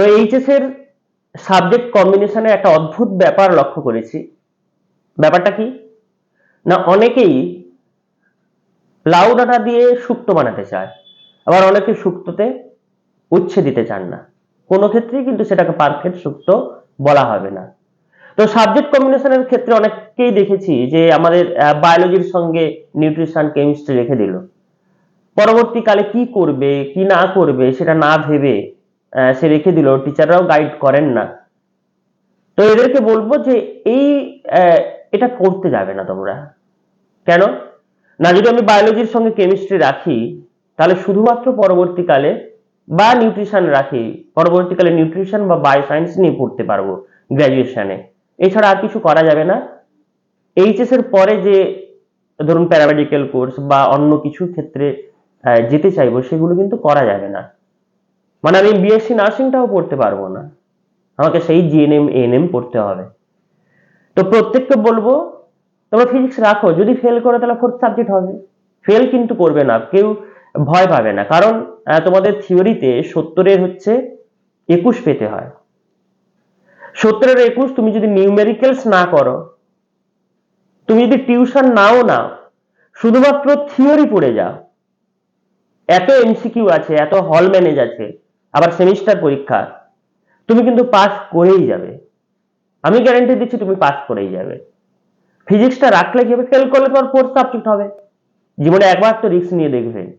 তো এইচএস এর সাবজেক্ট কম্বিনেশনে একটা অদ্ভুত ব্যাপার লক্ষ্য করেছি। ব্যাপারটা কি? না, অনেকেই লাউ ডাঁটা দিয়ে শুক্তো বানাতে চায়, আবার অনেকে শুক্তোতে উচ্ছে দিতে চান না। কোনো ক্ষেত্রেই কিন্তু সেটাকে পারফেক্ট শুক্তো বলা হবে না। তো সাবজেক্ট কম্বিনেশনের ক্ষেত্রে অনেককেই দেখেছি যে আমাদের বায়োলজির সঙ্গে নিউট্রিশন কেমিস্ট্রি রেখে দিল। পরবর্তীকালে কি করবে, কি না করবে, সেটা না ভেবে সে রেখে দিল টিচাররাও গাইড করেন না। তো এদেরকে বলব যে এই এটা করতে যাবে না তোমরা। কেন? না, যদি আমি বায়োলজির সঙ্গে কেমিস্ট্রি রাখি, তাহলে শুধুমাত্র পরবর্তীকালে বা নিউট্রিশন রাখি, পরবর্তীকালে নিউট্রিশন বা বায়োসায়েন্স নিয়ে পড়তে পারব গ্র্যাজুয়েশনে এছাড়া আর কিছু করা যাবে না। এইচএস এর পরে যে, ধরুন প্যারামেডিক্যাল কোর্স বা অন্য কিছু ক্ষেত্রে যেতে চাইব, সেগুলো কিন্তু করা যাবে না। মানে আমি বিএসসি নার্সিংটাও পড়তে পারব না। আমাকে সেই জিএনএম এএনএম পড়তে হবে। তো প্রত্যেককে বলব, তোমরা ফিজিক্স রাখো। যদি ফেল করে, তাহলে ফোর্থ সাবজেক্ট হবে। ফেল কিন্তু করবে না। কেউ ভয় পাবে না। কারণ তোমাদের থিওরিতে সত্তরের হচ্ছে একুশ পেতে হয়। সত্তরের একুশ তুমি যদি নিউমেরিক্যালস না করো, তুমি যদি টিউশন নাও নাও শুধুমাত্র থিওরি পড়ে যাও। এত এমসিকিউ আছে, এত হল ম্যানেজ আছে। আবার সেমিস্টার পরীক্ষা। তুমি কিন্তু পাস করেই যাবে। আমি গ্যারান্টি দিচ্ছি তুমি পাস করেই যাবে। ফিজিক্সটা রাখলে কি হবে? ফেল করলে তোমার ফোর্থ সাবজেক্ট হবে। জীবনে একবার তো রিস্ক নিয়ে দেখবে।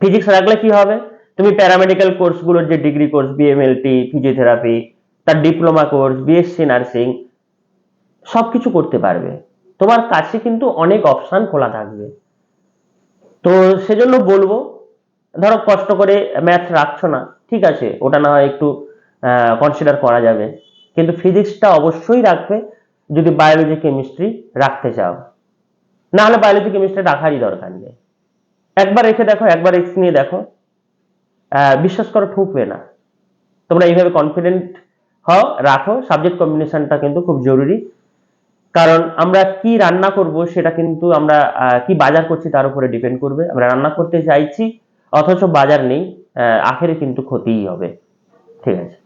ফিজিক্স রাখলে কি হবে? তুমি প্যারামেডিক্যাল কোর্সগুলোর যে ডিগ্রি কোর্স বিএমএলটি ফিজিওথেরাপি তার ডিপ্লোমা কোর্স বিএসসি নার্সিং সবকিছু করতে পারবে। তোমার কাছে কিন্তু অনেক অপশন খোলা থাকবে। তো সেজন্য বলব ধরো কষ্ট করে ম্যাথ রাখছো না, ঠিক আছে, ওটা না হয় একটু কনসিডার করা যাবে। কিন্তু ফিজিক্সটা অবশ্যই রাখবে যদি বায়োলজি কেমিস্ট্রি রাখতে চাও। না হলে বায়োলজি কেমিস্ট্রি রাখারই দরকার নেই। একবার রেখে দেখো, একবার এক্স নিয়ে দেখো। বিশ্বাস করো ঠুকবে না। তোমরা এইভাবে কনফিডেন্ট হও, রাখো। সাবজেক্ট কম্বিনেশনটা কিন্তু খুব জরুরি। কারণ আমরা কি রান্না করব, সেটা কিন্তু আমরা কি বাজার করছি তার উপরে ডিপেন্ড করবে। আমরা রান্না করতে চাইছি অথচ বাজার নেই আখেরে কিন্তু ক্ষতিই হবে। ঠিক আছে?